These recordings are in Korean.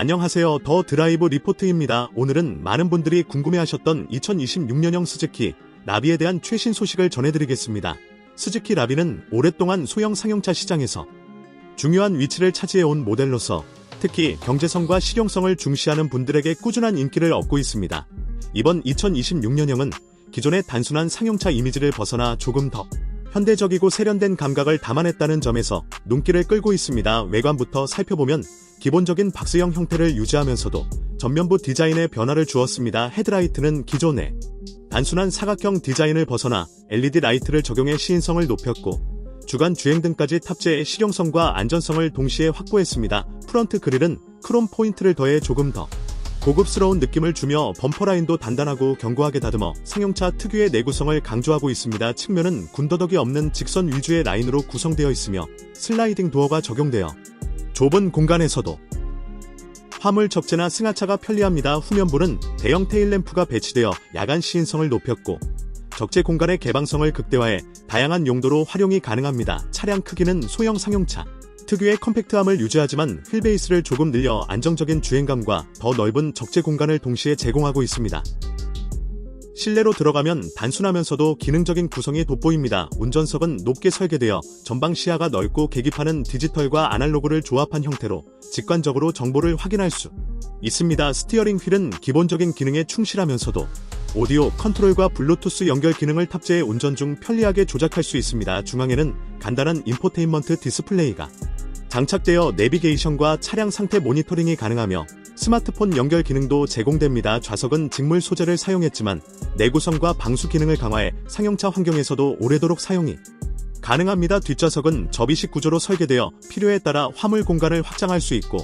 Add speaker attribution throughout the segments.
Speaker 1: 안녕하세요. 더 드라이브 리포트입니다. 오늘은 많은 분들이 궁금해하셨던 2026년형 스즈키 나비에 대한 최신 소식을 전해드리겠습니다. 스즈키 라비는 오랫동안 소형 상용차 시장에서 중요한 위치를 차지해온 모델로서 특히 경제성과 실용성을 중시하는 분들에게 꾸준한 인기를 얻고 있습니다. 이번 2026년형은 기존의 단순한 상용차 이미지를 벗어나 조금 더 현대적이고 세련된 감각을 담아냈다는 점에서 눈길을 끌고 있습니다. 외관부터 살펴보면 기본적인 박스형 형태를 유지하면서도 전면부 디자인에 변화를 주었습니다. 헤드라이트는 기존의 단순한 사각형 디자인을 벗어나 LED 라이트를 적용해 시인성을 높였고 주간 주행 등까지 탑재해 실용성과 안전성을 동시에 확보했습니다. 프런트 그릴은 크롬 포인트를 더해 조금 더 고급스러운 느낌을 주며 범퍼 라인도 단단하고 견고하게 다듬어 상용차 특유의 내구성을 강조하고 있습니다. 측면은 군더더기 없는 직선 위주의 라인으로 구성되어 있으며 슬라이딩 도어가 적용되어 좁은 공간에서도 화물 적재나 승하차가 편리합니다. 후면부는 대형 테일램프가 배치되어 야간 시인성을 높였고 적재 공간의 개방성을 극대화해 다양한 용도로 활용이 가능합니다. 차량 크기는 소형 상용차 특유의 컴팩트함을 유지하지만 휠 베이스를 조금 늘려 안정적인 주행감과 더 넓은 적재 공간을 동시에 제공하고 있습니다. 실내로 들어가면 단순하면서도 기능적인 구성이 돋보입니다. 운전석은 높게 설계되어 전방 시야가 넓고 계기판은 디지털과 아날로그를 조합한 형태로 직관적으로 정보를 확인할 수 있습니다. 스티어링 휠은 기본적인 기능에 충실하면서도 오디오 컨트롤과 블루투스 연결 기능을 탑재해 운전 중 편리하게 조작할 수 있습니다. 중앙에는 간단한 인포테인먼트 디스플레이가 장착되어 내비게이션과 차량 상태 모니터링이 가능하며 스마트폰 연결 기능도 제공됩니다. 좌석은 직물 소재를 사용했지만 내구성과 방수 기능을 강화해 상용차 환경에서도 오래도록 사용이 가능합니다. 뒷좌석은 접이식 구조로 설계되어 필요에 따라 화물 공간을 확장할 수 있고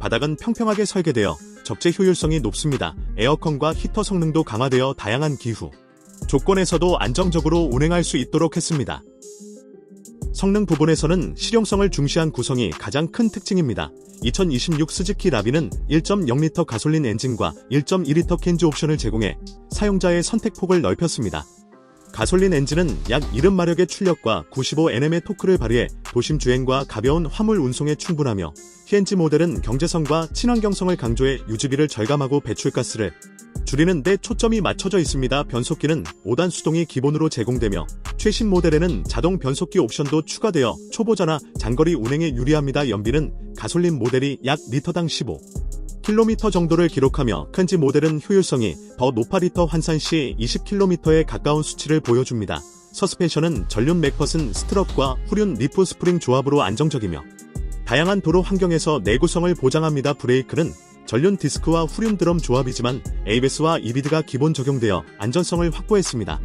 Speaker 1: 바닥은 평평하게 설계되어 적재 효율성이 높습니다. 에어컨과 히터 성능도 강화되어 다양한 기후 조건에서도 안정적으로 운행할 수 있도록 했습니다. 성능 부분에서는 실용성을 중시한 구성이 가장 큰 특징입니다. 2026 스즈키 라비는 1.0L 가솔린 엔진과 1.2L 켄즈 옵션을 제공해 사용자의 선택폭을 넓혔습니다. 가솔린 엔진은 약 70마력의 출력과 95Nm의 토크를 발휘해 도심 주행과 가벼운 화물 운송에 충분하며 현지 모델은 경제성과 친환경성을 강조해 유지비를 절감하고 배출가스를 줄이는 데 초점이 맞춰져 있습니다. 변속기는 5단 수동이 기본으로 제공되며 최신 모델에는 자동 변속기 옵션도 추가되어 초보자나 장거리 운행에 유리합니다. 연비는 가솔린 모델이 약 리터당 15 킬로미터 정도를 기록하며 큰지 모델은 효율성이 더 높아 리터 환산 시 20km에 가까운 수치를 보여줍니다. 서스펜션은 전륜 맥퍼슨 스트럿과 후륜 리프 스프링 조합으로 안정적이며 다양한 도로 환경에서 내구성을 보장합니다. 브레이크는 전륜 디스크와 후륜 드럼 조합이지만 ABS와 EBD가 기본 적용되어 안전성을 확보했습니다.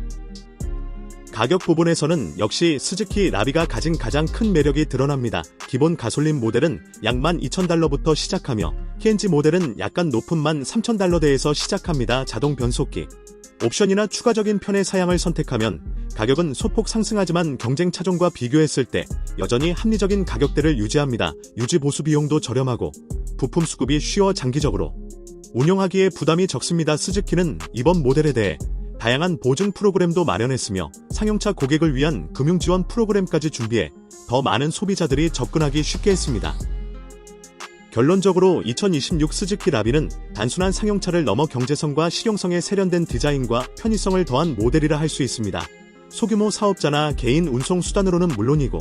Speaker 1: 가격 부분에서는 역시 스즈키 라비가 가진 가장 큰 매력이 드러납니다. 기본 가솔린 모델은 약 12,000달러부터 시작하며 KNG 모델은 약간 높은 13,000달러대에서 시작합니다. 자동 변속기 옵션이나 추가적인 편의 사양을 선택하면 가격은 소폭 상승하지만 경쟁 차종과 비교했을 때 여전히 합리적인 가격대를 유지합니다. 유지 보수 비용도 저렴하고 부품 수급이 쉬워 장기적으로 운용하기에 부담이 적습니다. 스즈키는 이번 모델에 대해 다양한 보증 프로그램도 마련했으며 상용차 고객을 위한 금융 지원 프로그램까지 준비해 더 많은 소비자들이 접근하기 쉽게 했습니다. 결론적으로 2026 스즈키 라비는 단순한 상용차를 넘어 경제성과 실용성에 세련된 디자인과 편의성을 더한 모델이라 할 수 있습니다. 소규모 사업자나 개인 운송 수단으로는 물론이고